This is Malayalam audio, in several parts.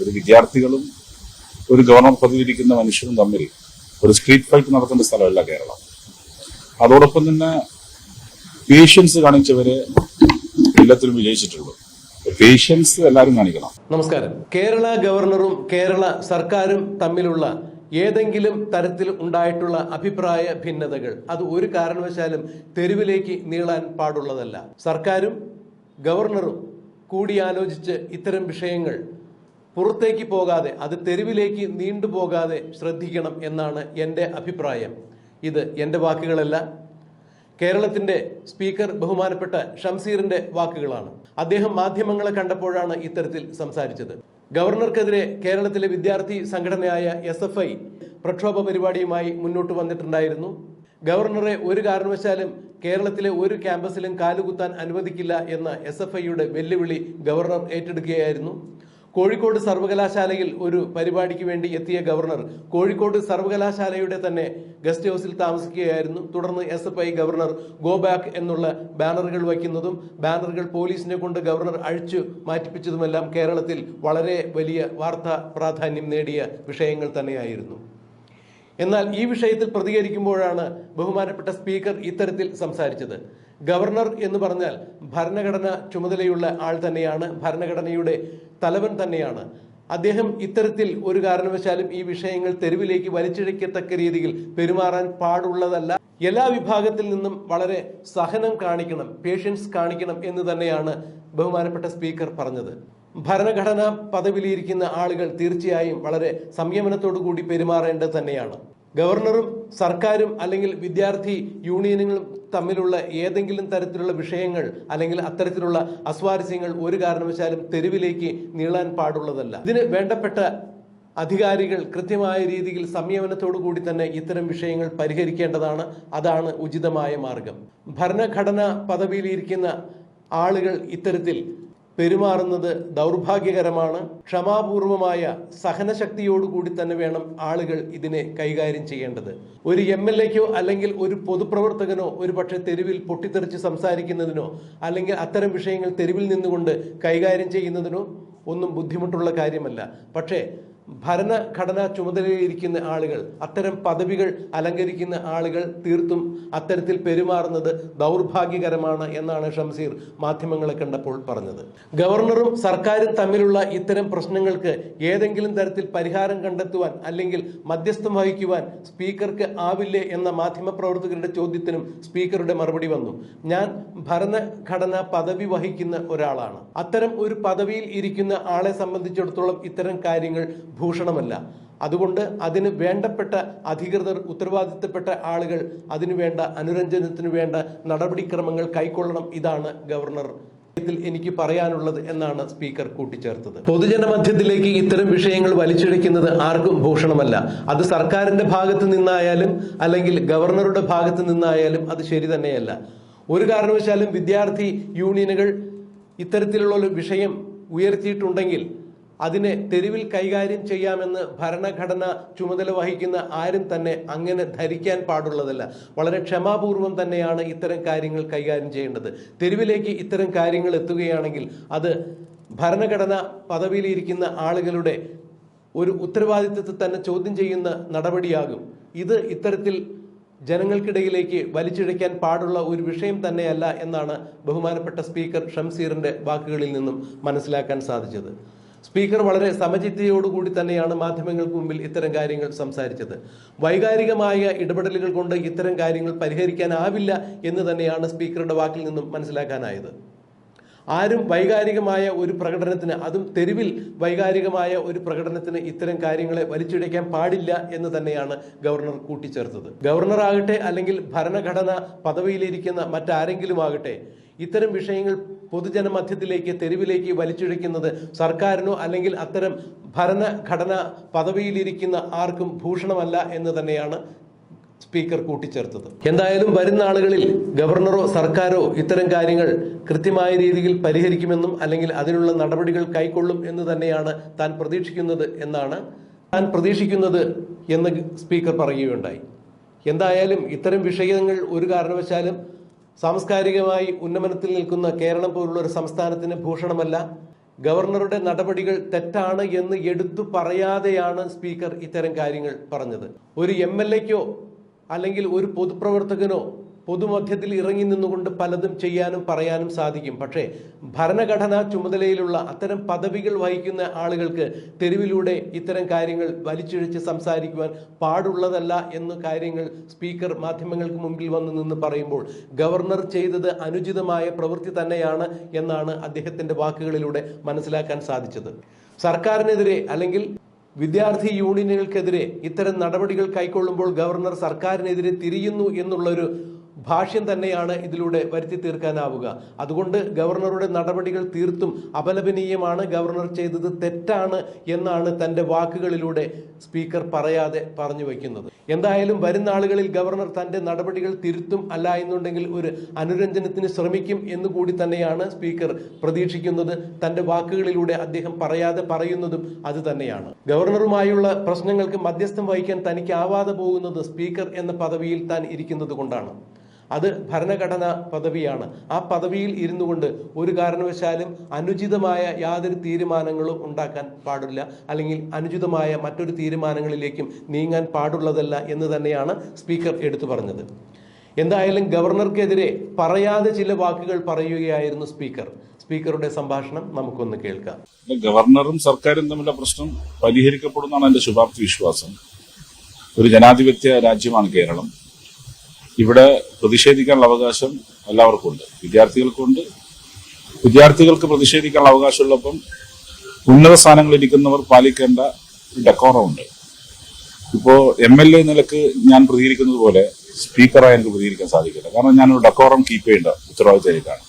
ഒരു വിദ്യാർത്ഥികളും ഒരു ഗവർണർ പദവിയിരിക്കുന്ന മനുഷ്യരും തമ്മിൽ ഒരു സ്ട്രീറ്റ് ഫൈറ്റ് നടത്തേണ്ട സ്ഥലമല്ല കേരളം. അതോടൊപ്പം തന്നെ പേഷ്യൻസ് കാണിച്ചവരെ എല്ലാത്തിലും വിജയിച്ചിട്ടുള്ളൂ പേഷ്യൻസ് എല്ലാവരും കാണിക്കണം. നമസ്കാരം. കേരള ഗവർണറും കേരള സർക്കാരും തമ്മിലുള്ള ഏതെങ്കിലും തരത്തിൽ ഉണ്ടായിട്ടുള്ള അഭിപ്രായ ഭിന്നതകൾ അത് ഒരു കാരണവശാലും തെരുവിലേക്ക് നീളാൻ പാടുള്ളതല്ല. സർക്കാരും ഗവർണറും കൂടിയാലോചിച്ച് ഇത്തരം വിഷയങ്ങൾ പുറത്തേക്ക് പോകാതെ അത് തെരുവിലേക്ക് നീണ്ടുപോകാതെ ശ്രദ്ധിക്കണം എന്നാണ് എന്റെ അഭിപ്രായം. ഇത് എന്റെ വാക്കുകളല്ല. കേരളത്തിന്റെ സ്പീക്കർ ബഹുമാനപ്പെട്ട ഷംസീറിന്റെ വാക്കുകളാണ്. അദ്ദേഹം മാധ്യമങ്ങളെ കണ്ടപ്പോഴാണ് ഇത്തരത്തിൽ സംസാരിച്ചത്. ഗവർണർക്കെതിരെ കേരളത്തിലെ വിദ്യാർത്ഥി സംഘടനയായ എസ് എഫ് ഐ പ്രക്ഷോഭ പരിപാടിയുമായി മുന്നോട്ട് വന്നിട്ടുണ്ടായിരുന്നു. ഗവർണറെ ഒരു കാരണവശാലും കേരളത്തിലെ ഒരു ക്യാമ്പസിലും കാലുകുത്താൻ അനുവദിക്കില്ല എന്ന എസ് എഫ് ഐയുടെ വെല്ലുവിളി ഗവർണർ ഏറ്റെടുക്കുകയായിരുന്നു. കോഴിക്കോട് സർവകലാശാലയിൽ ഒരു പരിപാടിക്ക് വേണ്ടി എത്തിയ ഗവർണർ കോഴിക്കോട് സർവകലാശാലയുടെ തന്നെ ഗസ്റ്റ് ഹൗസിൽ താമസിക്കുകയായിരുന്നു. തുടർന്ന് S F I governor go back എന്നുള്ള ബാനറുകൾ വയ്ക്കുന്നതും ബാനറുകൾ പോലീസിനെ കൊണ്ട് ഗവർണർ അഴിച്ചു മാറ്റിപ്പിച്ചതുമെല്ലാം കേരളത്തിൽ വളരെ വലിയ വാർത്താ പ്രാധാന്യം നേടിയ വിഷയങ്ങൾ തന്നെയായിരുന്നു. എന്നാൽ ഈ വിഷയത്തിൽ പ്രതികരിക്കുമ്പോഴാണ് ബഹുമാനപ്പെട്ട സ്പീക്കർ ഇത്തരത്തിൽ സംസാരിച്ചത്. ഗവർണർ എന്ന് പറഞ്ഞാൽ ഭരണഘടന ചുമതലയുള്ള ആൾ തന്നെയാണ് ഭരണഘടനയുടെ തലവൻ തന്നെയാണ്. അദ്ദേഹം ഇത്തരത്തിൽ ഒരു കാരണവശാലും ഈ വിഷയങ്ങൾ തെരുവിലേക്ക് വലിച്ചിഴക്കത്തക്ക രീതിയിൽ പെരുമാറാൻ പാടുള്ളതല്ല. എല്ലാ വിഭാഗത്തിൽ നിന്നും വളരെ സഹനം കാണിക്കണം പേഷ്യൻസ് കാണിക്കണം എന്ന് തന്നെയാണ് ബഹുമാനപ്പെട്ട സ്പീക്കർ പറഞ്ഞത്. ഭരണഘടനാ പദവിയിലിരിക്കുന്ന ആളുകൾ തീർച്ചയായും വളരെ സംയമനത്തോടു കൂടി പെരുമാറേണ്ടത് തന്നെയാണ്. ഗവർണറും സർക്കാരും അല്ലെങ്കിൽ വിദ്യാർത്ഥി യൂണിയനുകളും തമ്മിലുള്ള ഏതെങ്കിലും തരത്തിലുള്ള വിഷയങ്ങൾ അല്ലെങ്കിൽ അത്തരത്തിലുള്ള അസ്വാരസ്യങ്ങൾ ഒരു കാരണവശാലും തെരുവിലേക്ക് നീളാൻ പാടുള്ളതല്ല. ഇതിന് വേണ്ടപ്പെട്ട അധികാരികൾ കൃത്യമായ രീതിയിൽ സംയമനത്തോടു കൂടി തന്നെ ഇത്തരം വിഷയങ്ങൾ പരിഹരിക്കേണ്ടതാണ്. അതാണ് ഉചിതമായ മാർഗം. ഭരണഘടനാ പദവിയിലിരിക്കുന്ന ആളുകൾ ഇത്തരത്തിൽ പെരുമാറുന്നത് ദൗർഭാഗ്യകരമാണ്. ക്ഷമാപൂർവമായ സഹനശക്തിയോടുകൂടി തന്നെ വേണം ആളുകൾ ഇതിനെ കൈകാര്യം ചെയ്യേണ്ടത്. ഒരു എം എൽ എക്കോ അല്ലെങ്കിൽ ഒരു പൊതുപ്രവർത്തകനോ ഒരു പക്ഷേ തെരുവിൽ പൊട്ടിത്തെറിച്ച് സംസാരിക്കുന്നതിനോ അല്ലെങ്കിൽ അത്തരം വിഷയങ്ങൾ തെരുവിൽ നിന്നുകൊണ്ട് കൈകാര്യം ചെയ്യുന്നതിനോ ഒന്നും ബുദ്ധിമുട്ടുള്ള കാര്യമല്ല. പക്ഷേ ഭരണഘടനാ ചുമതലയിലിരിക്കുന്ന ആളുകൾ അത്തരം പദവികൾ അലങ്കരിക്കുന്ന ആളുകൾ തീർത്തും അത്തരത്തിൽ പെരുമാറുന്നത് ദൗർഭാഗ്യകരമാണ് എന്നാണ് ഷംസീർ മാധ്യമങ്ങളെ കണ്ടപ്പോൾ പറഞ്ഞത്. ഗവർണറും സർക്കാരും തമ്മിലുള്ള ഇത്തരം പ്രശ്നങ്ങൾക്ക് ഏതെങ്കിലും തരത്തിൽ പരിഹാരം കണ്ടെത്തുവാൻ അല്ലെങ്കിൽ മധ്യസ്ഥം വഹിക്കുവാൻ സ്പീക്കർക്ക് ആവില്ലേ എന്ന മാധ്യമപ്രവർത്തകരുടെ ചോദ്യത്തിനും സ്പീക്കറുടെ മറുപടി വന്നു. ഞാൻ ഭരണഘടന പദവി വഹിക്കുന്ന ഒരാളാണ്. അത്തരം ഒരു പദവിയിൽ ഇരിക്കുന്ന ആളെ സംബന്ധിച്ചിടത്തോളം ഇത്തരം കാര്യങ്ങൾ ഭൂഷണമല്ല. അതുകൊണ്ട് അതിന് വേണ്ടപ്പെട്ട അധികൃതർ ഉത്തരവാദിത്തപ്പെട്ട ആളുകൾ അതിനു വേണ്ട അനുരഞ്ജനത്തിന് വേണ്ട നടപടിക്രമങ്ങൾ കൈക്കൊള്ളണം. ഇതാണ് ഗവർണർ. ഇതിൽ എനിക്ക് പറയാനുള്ളത് എന്നാണ് സ്പീക്കർ കൂട്ടിച്ചേർത്തത്. പൊതുജന മധ്യത്തിലേക്ക് ഇത്തരം വിഷയങ്ങൾ വലിച്ചിഴക്കുന്നത് ആർക്കും ഭൂഷണമല്ല. അത് സർക്കാരിന്റെ ഭാഗത്ത് നിന്നായാലും അല്ലെങ്കിൽ ഗവർണറുടെ ഭാഗത്ത് നിന്നായാലും അത് ശരി തന്നെയല്ല. ഒരു കാരണവശാലും വിദ്യാർത്ഥി യൂണിയനുകൾ ഇത്തരത്തിലുള്ള ഒരു വിഷയം ഉയർത്തിയിട്ടുണ്ടെങ്കിൽ അതിനെ തെരുവിൽ കൈകാര്യം ചെയ്യാമെന്ന് ഭരണഘടന ചുമതല വഹിക്കുന്ന ആരും തന്നെ അങ്ങനെ ധരിക്കാൻ പാടുള്ളതല്ല. വളരെ ക്ഷമാപൂർവം തന്നെയാണ് ഇത്തരം കാര്യങ്ങൾ കൈകാര്യം ചെയ്യേണ്ടത്. തെരുവിലേക്ക് ഇത്തരം കാര്യങ്ങൾ എത്തുകയാണെങ്കിൽ അത് ഭരണഘടന പദവിയിലിരിക്കുന്ന ആളുകളുടെ ഒരു ഉത്തരവാദിത്വത്തെ തന്നെ ചോദ്യം ചെയ്യുന്ന നടപടിയാകും. ഇത് ഇത്തരത്തിൽ ജനങ്ങൾക്കിടയിലേക്ക് വലിച്ചിഴയ്ക്കാൻ പാടുള്ള ഒരു വിഷയം തന്നെയല്ല എന്നാണ് ബഹുമാനപ്പെട്ട സ്പീക്കർ ഷംസീറിന്റെ വാക്കുകളിൽ നിന്നും മനസ്സിലാക്കാൻ സാധിച്ചത്. സ്പീക്കർ വളരെ സമചിത്തയോടുകൂടി തന്നെയാണ് മാധ്യമങ്ങൾക്ക് മുമ്പിൽ ഇത്തരം കാര്യങ്ങൾ സംസാരിച്ചത്. വൈകാരികമായ ഇടപെടലുകൾ കൊണ്ട് ഇത്തരം കാര്യങ്ങൾ പരിഹരിക്കാനാവില്ല എന്ന് തന്നെയാണ് സ്പീക്കറുടെ വാക്കിൽ നിന്നും മനസ്സിലാക്കാനായത്. ആരും വൈകാരികമായ ഒരു പ്രകടനത്തിന് അതും തെരുവിൽ വൈകാരികമായ ഒരു പ്രകടനത്തിന് ഇത്തരം കാര്യങ്ങളെ വലിച്ചിഴയ്ക്കാൻ പാടില്ല എന്ന് തന്നെയാണ് ഗവർണർ കൂട്ടിച്ചേർത്തത്. ഗവർണർ ആകട്ടെ അല്ലെങ്കിൽ ഭരണഘടന പദവിയിലിരിക്കുന്ന മറ്റാരെങ്കിലും ആകട്ടെ ഇത്തരം വിഷയങ്ങൾ പൊതുജന മധ്യത്തിലേക്ക് തെരുവിലേക്ക് വലിച്ചിഴയ്ക്കുന്നത് സർക്കാരിനോ അല്ലെങ്കിൽ അത്തരം ഭരണഘടന പദവിയിലിരിക്കുന്ന ആർക്കും ഭൂഷണമല്ല എന്ന് തന്നെയാണ് സ്പീക്കർ കൂട്ടിച്ചേർത്തത്. എന്തായാലും വരുന്ന ആളുകളിൽ ഗവർണറോ സർക്കാരോ ഇത്തരം കാര്യങ്ങൾ കൃത്യമായ രീതിയിൽ പരിഹരിക്കുമെന്നും അല്ലെങ്കിൽ അതിനുള്ള നടപടികൾ കൈക്കൊള്ളും എന്ന് തന്നെയാണ് താൻ പ്രതീക്ഷിക്കുന്നത് എന്നാണ് താൻ പ്രതീക്ഷിക്കുന്നത് എന്ന് സ്പീക്കർ പറയുകയുണ്ടായി. എന്തായാലും ഇത്തരം വിഷയങ്ങൾ ഒരു കാരണവശാലും സാംസ്കാരികമായി ഉന്നമനത്തിൽ നിൽക്കുന്ന കേരളം പോലുള്ള ഒരു സംസ്ഥാനത്തിന് ഭൂഷണമല്ല. ഗവർണറുടെ നടപടികൾ തെറ്റാണ് എന്ന് എടുത്തു പറയാതെയാണ് സ്പീക്കർ ഇത്തരം കാര്യങ്ങൾ പറഞ്ഞത്. ഒരു എം എൽ എക്കോ അല്ലെങ്കിൽ ഒരു പൊതുപ്രവർത്തകനോ പൊതുമധ്യത്തിൽ ഇറങ്ങി നിന്നുകൊണ്ട് പലതും ചെയ്യാനും പറയാനും സാധിക്കും. പക്ഷേ ഭരണഘടനാ ചുമതലയിലുള്ള അത്തരം പദവികൾ വഹിക്കുന്ന ആളുകൾക്ക് തെരുവിലൂടെ ഇത്തരം കാര്യങ്ങൾ വലിച്ചിഴച്ച് സംസാരിക്കുവാൻ പാടുള്ളതല്ല എന്ന് കാര്യങ്ങൾ സ്പീക്കർ മാധ്യമങ്ങൾക്ക് മുമ്പിൽ വന്ന് നിന്ന് പറയുമ്പോൾ ഗവർണർ ചെയ്തത് അനുചിതമായ പ്രവൃത്തി തന്നെയാണ് എന്നാണ് അദ്ദേഹത്തിന്റെ വാക്കുകളിലൂടെ മനസ്സിലാക്കാൻ സാധിച്ചത്. സർക്കാരിനെതിരെ അല്ലെങ്കിൽ വിദ്യാർത്ഥി യൂണിയനുകൾക്കെതിരെ ഇത്തരം നടപടികൾ കൈക്കൊള്ളുമ്പോൾ ഗവർണർ സർക്കാരിനെതിരെ തിരിയുന്നു എന്നുള്ളൊരു ഭാഷ്യം തന്നെയാണ് ഇതിലൂടെ വരുത്തി തീർക്കാനാവുക. അതുകൊണ്ട് ഗവർണറുടെ നടപടികൾ തീർത്തും അപലപനീയമാണ്. ഗവർണർ ചെയ്തത് തെറ്റാണ് എന്നാണ് തന്റെ വാക്കുകളിലൂടെ സ്പീക്കർ പറയാതെ പറഞ്ഞു വയ്ക്കുന്നത്. എന്തായാലും വരുന്ന ആളുകളിൽ ഗവർണർ തന്റെ നടപടികൾ തിരുത്തും അല്ല എന്നുണ്ടെങ്കിൽ ഒരു അനുരഞ്ജനത്തിന് ശ്രമിക്കും എന്നുകൂടി തന്നെയാണ് സ്പീക്കർ പ്രതീക്ഷിക്കുന്നത്. തന്റെ വാക്കുകളിലൂടെ അദ്ദേഹം പറയാതെ പറയുന്നതും അത് തന്നെയാണ്. ഗവർണറുമായുള്ള പ്രശ്നങ്ങൾക്ക് മധ്യസ്ഥം വഹിക്കാൻ തനിക്ക് ആവാതെ പോകുന്നത് സ്പീക്കർ എന്ന പദവിയിൽ താൻ ഇരിക്കുന്നത് കൊണ്ടാണ് അത് ഭരണഘടന പദവിയാണ്. ആ പദവിയിൽ ഇരുന്നു കൊണ്ട് ഒരു കാരണവശാലും അനുചിതമായ യാതൊരു തീരുമാനങ്ങളും ഉണ്ടാക്കാൻ പാടില്ല. അല്ലെങ്കിൽ അനുചിതമായ മറ്റൊരു തീരുമാനങ്ങളിലേക്കും നീങ്ങാൻ പാടുള്ളതല്ല എന്ന് തന്നെയാണ് സ്പീക്കർ എടുത്തു പറഞ്ഞത്. എന്തായാലും ഗവർണർക്കെതിരെ പറയാതെ ചില വാക്കുകൾ പറയുകയായിരുന്നു സ്പീക്കർ. സ്പീക്കറുടെ സംഭാഷണം നമുക്കൊന്ന് കേൾക്കാം. ഗവർണറും സർക്കാരും തമ്മിലുള്ള പ്രശ്നം പരിഹരിക്കപ്പെടുന്നതാണ് എന്റെ ശുഭാപ്തി വിശ്വാസം. ഒരു ജനാധിപത്യ രാജ്യമാണ് കേരളം. ഇവിടെ പ്രതിഷേധിക്കാനുള്ള അവകാശം എല്ലാവർക്കും ഉണ്ട് വിദ്യാർത്ഥികൾക്കുണ്ട്. വിദ്യാർത്ഥികൾക്ക് പ്രതിഷേധിക്കാനുള്ള അവകാശമുള്ളപ്പം ഉന്നത സ്ഥാനങ്ങളിൽ ഇരിക്കുന്നവർ പാലിക്കേണ്ട ഡെക്കോറമുണ്ട് ഇപ്പോൾ എം എൽ എ നിലയ്ക്ക് ഞാൻ പ്രതികരിക്കുന്നത് പോലെ സ്പീക്കറായി എനിക്ക് പ്രതികരിക്കാൻ സാധിക്കില്ല. കാരണം ഞാനൊരു ഡെക്കോറം കീപ്പ് ചെയ്യേണ്ട ഉത്തരവാദിത്തത്തിലേക്കാണ്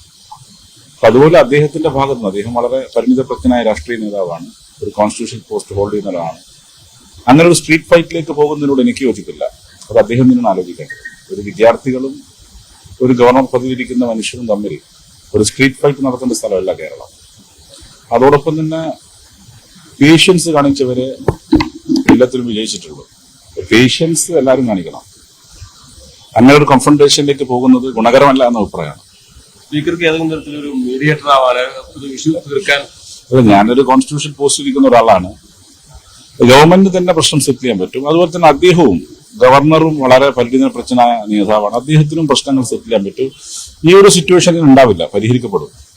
അപ്പൊ അതുപോലെ അദ്ദേഹത്തിന്റെ ഭാഗത്ത് നിന്ന് അദ്ദേഹം വളരെ പരിമിതപ്രജ്ഞനായ രാഷ്ട്രീയ നേതാവാണ്. ഒരു കോൺസ്റ്റിറ്റ്യൂഷൻ പോസ്റ്റ് ഹോൾഡ് ചെയ്യുന്ന ഒരാളാണ്. അങ്ങനെ ഒരു സ്ട്രീറ്റ് ഫൈറ്റിലേക്ക് പോകുന്നതിനോട് എനിക്ക് യോജിക്കില്ല അത് അദ്ദേഹം നിന്നാണ് ആലോചിക്കേണ്ടത്. ഒരു വിദ്യാർത്ഥികളും ഒരു ഗവർണർ പദവിയിരിക്കുന്ന മനുഷ്യരും തമ്മിൽ ഒരു സ്ട്രീറ്റ് ഫൈറ്റ് നടത്തേണ്ട സ്ഥലമല്ല കേരളം. അതോടൊപ്പം തന്നെ പേഷ്യൻസ് കാണിച്ചവരെ എല്ലാത്തിലും വിജയിച്ചിട്ടുള്ളൂ പേഷ്യൻസ് എല്ലാവരും കാണിക്കണം. അങ്ങനെ ഒരു കോൺഫ്രണ്ടേഷനിലേക്ക് പോകുന്നത് ഗുണകരമല്ല എന്ന അഭിപ്രായമാണ്. സ്പീക്കർക്ക് ഏതെങ്കിലും തരത്തിലൊരു മീഡിയേറ്റർ ആവാൻ ഒരു ഇഷ്യൂ തീർക്കാൻ? ഞാനൊരു കോൺസ്റ്റിറ്റ്യൂഷൻ പോസ്റ്റ് ഇരിക്കുന്ന ഒരാളാണ്. ഗവൺമെന്റ് തന്നെ പ്രശ്നം സെറ്റിൽ ചെയ്യാൻ പറ്റും. അതുപോലെ തന്നെ അദ്ദേഹവും ഗവർണറും വളരെ പരിണിതപ്രജ്ഞനായ നേതാവാണ്. അദ്ദേഹത്തിനും പ്രശ്നങ്ങൾ സെറ്റിൽ ചെയ്യാൻ പറ്റും. ഈ ഒരു സിറ്റുവേഷനിൽ ഉണ്ടാവില്ല പരിഹരിക്കപ്പെടും.